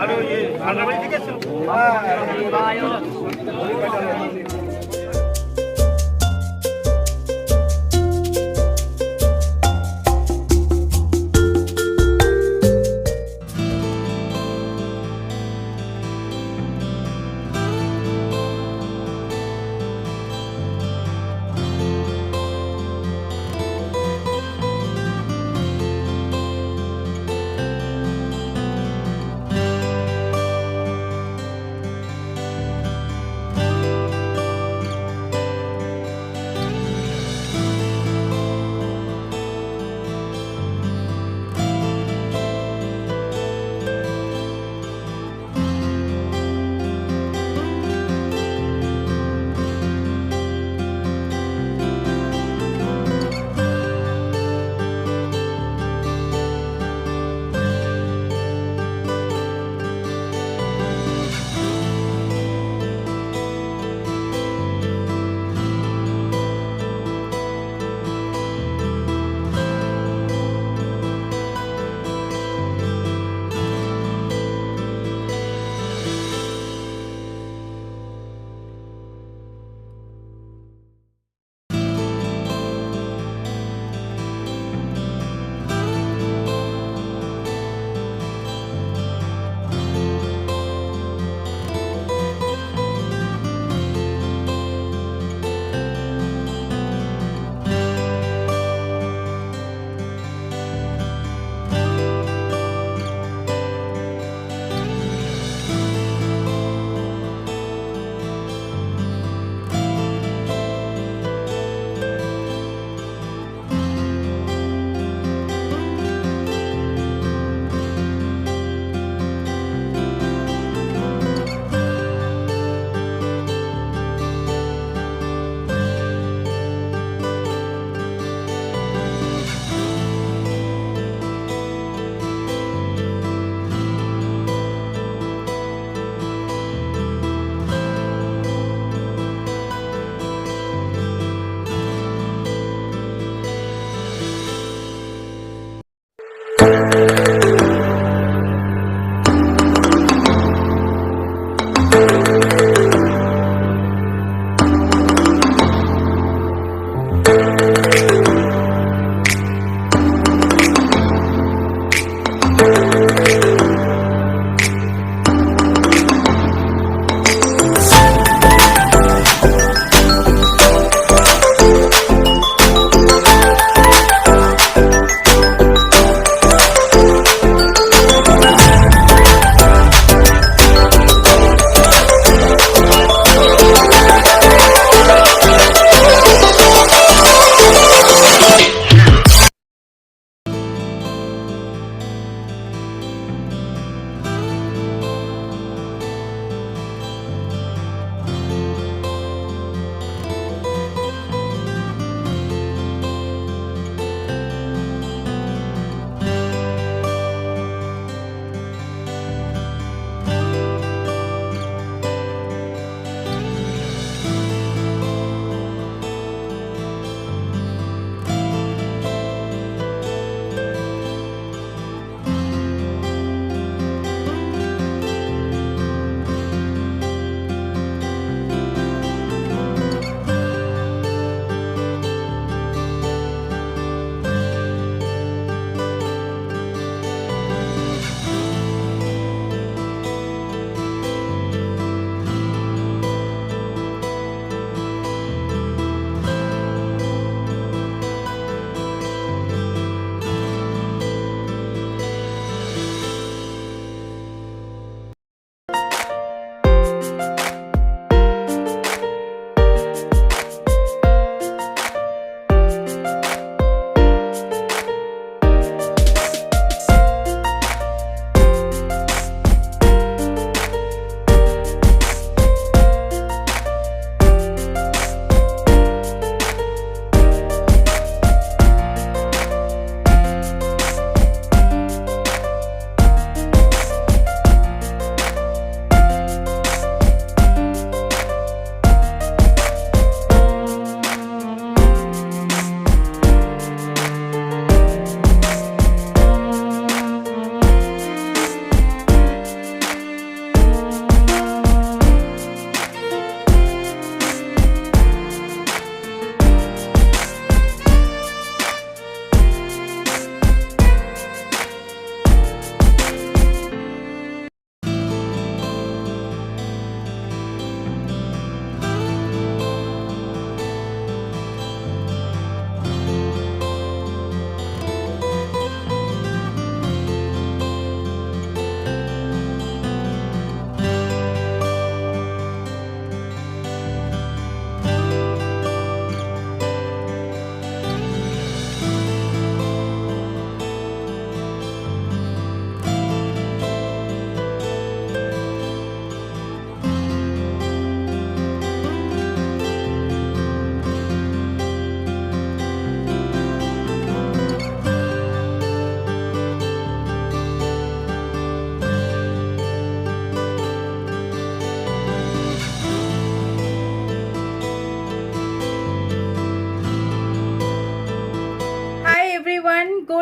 আরে ये ভাড়া বাড়ি থেকে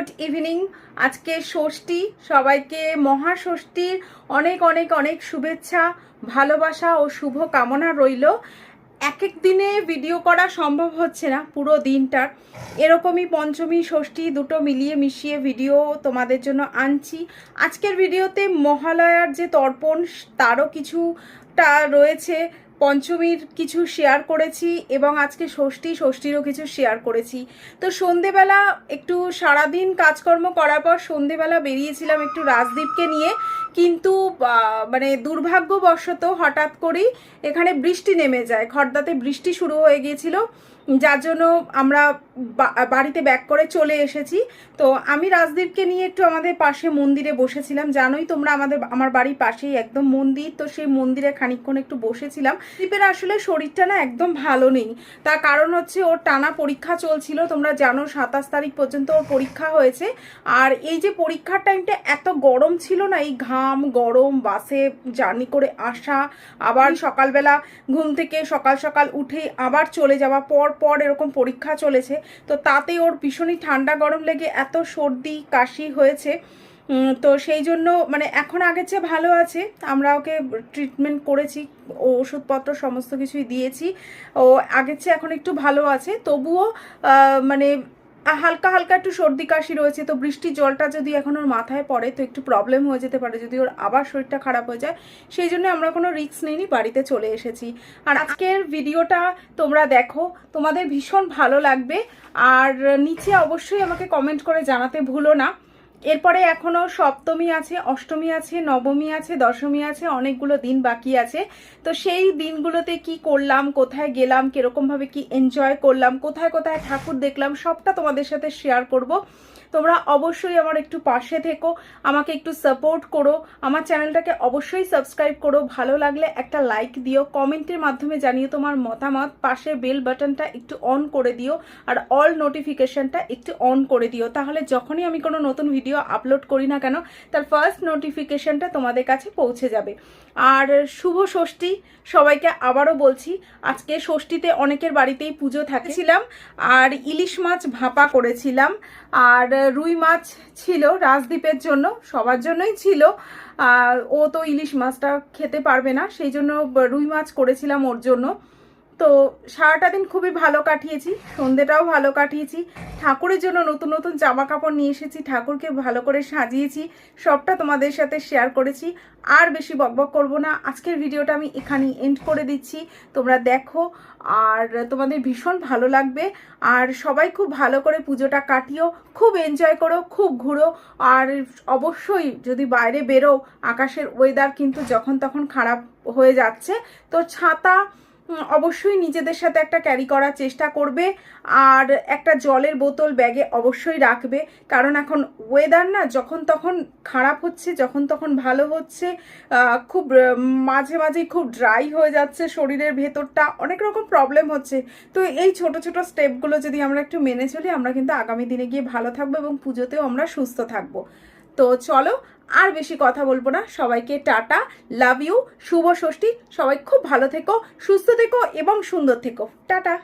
গুড ইভিনিং। আজকে ষষ্ঠী, সবাইকে মহাষষ্ঠীর অনেক অনেক অনেক শুভেচ্ছা, ভালোবাসা ও শুভ কামনা রইল। এক এক দিনে ভিডিও করা সম্ভব হচ্ছে না, পুরো দিনটার। এরকমই পঞ্চমী, ষষ্ঠী দুটো মিলিয়ে মিশিয়ে ভিডিও তোমাদের জন্য আনছি। আজকের ভিডিওতে মহালয়ার যে তর্পণ, তারও কিছুটা রয়েছে। পঞ্চমীর কিছু শেয়ার করেছি এবং আজকে ষষ্ঠী, ষষ্ঠীরও কিছু শেয়ার করেছি। তো সন্ধেবেলা একটু সারাদিন কাজকর্ম করার পর সন্ধেবেলা বেরিয়েছিলাম একটু রাজদীপকে নিয়ে। কিন্তু মানে দুর্ভাগ্যবশত হঠাৎ করেই এখানে বৃষ্টি নেমে যায়। খর্দাতে বৃষ্টি শুরু হয়ে গিয়েছিল। যার জন্য আমরা বাড়িতে ব্যাক করে চলে এসেছি। তো আমি রাজদীপকে নিয়ে একটু আমাদের পাশে মন্দিরে বসেছিলাম। জানোই তোমরা আমাদের, আমার বাড়ির পাশেই একদম মন্দির। তো সেই মন্দিরে খানিকক্ষণ একটু বসেছিলাম। দীপের আসলে শরীরটা না একদম ভালো নেই। তার কারণ হচ্ছে ওর টানা পরীক্ষা চলছিল। তোমরা জানো সাতাশ তারিখ পর্যন্ত ওর পরীক্ষা হয়েছে। আর এই যে পরীক্ষার টাইমটা এত গরম ছিল না, এই ঘাম, গরম, বাসে জার্নি করে আসা, আবার সকালবেলা ঘুম থেকে সকাল সকাল উঠে আবার চলে যাওয়া পর পর এরকম পরীক্ষা চলেছে। তো তাতে ওর ভীষণই ঠান্ডা গরম লেগে এত সর্দি, কাশি হয়েছে। তো সেই জন্য মানে এখন আগের চেয়ে ভালো আছে। আমরা ওকে ট্রিটমেন্ট করেছি ও ওষুধপত্র সমস্ত কিছুই দিয়েছি। ও আগের চেয়ে এখন একটু ভালো আছে। তবুও মানে হালকা হালকা একটু সর্দি কাশি রয়েছে, তো বৃষ্টির জলটা যদি এখন ওর মাথায় পড়ে, তো একটু প্রবলেম হয়ে যেতে পারে। যদি ওর আবার শরীরটা খারাপ হয়ে যায়, সেই জন্য আমরা কোনো রিস্ক নিইনি, বাড়িতে চলে এসেছি। আর আজকের ভিডিওটা তোমরা দেখো, তোমাদের ভীষণ ভালো লাগবে। আর নিচে অবশ্যই আমাকে কমেন্ট করে জানাতে ভুলো না। এরপরে এখনও সপ্তমী আছে, অষ্টমী আছে, নবমী আছে, দশমী আছে, অনেকগুলো দিন বাকি আছে। তো সেই দিনগুলোতে কি করলাম, কোথায় গেলাম, কিরকমভাবে কি এনজয় করলাম, কোথায় কোথায় ঠাকুর দেখলাম, সবটা তোমাদের সাথে শেয়ার করব। তোমরা অবশ্যই আমার একটু পাশে থেকো, আমাকে একটু সাপোর্ট করো, আমার চ্যানেলটাকে অবশ্যই সাবস্ক্রাইব করো, ভালো লাগলে একটা লাইক দিও কমেন্টের মাধ্যমে জানিয়ে তোমার মতামত, পাশে বেল বাটনটা একটু অন করে দিও, আর অল নোটিফিকেশনটা একটু অন করে দিও, তাহলে যখনই আমি কোনো নতুন ভিডিও আপলোড করি না কেন, তার ফার্স্ট নোটিফিকেশনটা তোমাদের কাছে পৌঁছে যাবে। আর শুভ ষষ্ঠী, সবাইকে আবারও বলছি, আজকে ষষ্ঠীতে অনেকের বাড়িতেই পুজো থাকেছিলাম, আর ইলিশ মাছ ভাপা করেছিলাম, আর রুই মাছ ছিল রাজদ্বীপের জন্য, সবার জন্যই ছিল। ও তো ইলিশ মাছটা খেতে পারবে না, সেই জন্য রুই মাছ করেছিলাম ওর জন্য। তো সারাটা দিন খুবই ভালো কাটিয়েছি, সন্ধেটাও ভালো কাটিয়েছি, ঠাকুরের জন্য নতুন নতুন জামা কাপড় নিয়ে এসেছি, ঠাকুরকে ভালো করে সাজিয়েছি, সবটা তোমাদের সাথে শেয়ার করেছি, আর বেশি বকবক করব না, আজকের ভিডিওটা আমি এখানেই এন্ড করে দিচ্ছি, তোমরা দেখো, আর তোমাদের ভীষণ ভালো লাগবে, আর সবাই খুব ভালো করে পুজোটা কাটিও, খুব এনজয় করো, খুব ঘুরো, আর অবশ্যই যদি বাইরে বেরো, আকাশের ওয়েদার কিন্তু যখন তখন খারাপ হয়ে যাচ্ছে, তো ছাতা অবশ্যই নিজেদের সাথে একটা ক্যারি করার চেষ্টা করবে আর একটা জলের বোতল ব্যাগে অবশ্যই রাখবে। কারণ এখন ওয়েদার না যখন তখন খারাপ হচ্ছে, যখন তখন ভালো হচ্ছে খুব মাঝে মাঝে খুব ড্রাই হয়ে যাচ্ছে শরীরের ভেতরটা, অনেক রকম প্রবলেম হচ্ছে। তো এই ছোট ছোট স্টেপগুলো যদি আমরা একটু মেনে চলি, আমরা কিন্তু আগামী দিনে গিয়ে ভালো থাকব এবং পুজোতেও আমরা সুস্থ থাকব। তো চলো আর বেশি কথা বলব না। সবাইকে টাটা, লাভ ইউ, শুভ ষষ্ঠী। সবাই খুব ভালো থেকো, সুস্থ থেকো এবং সুন্দর থেকো। টাটা।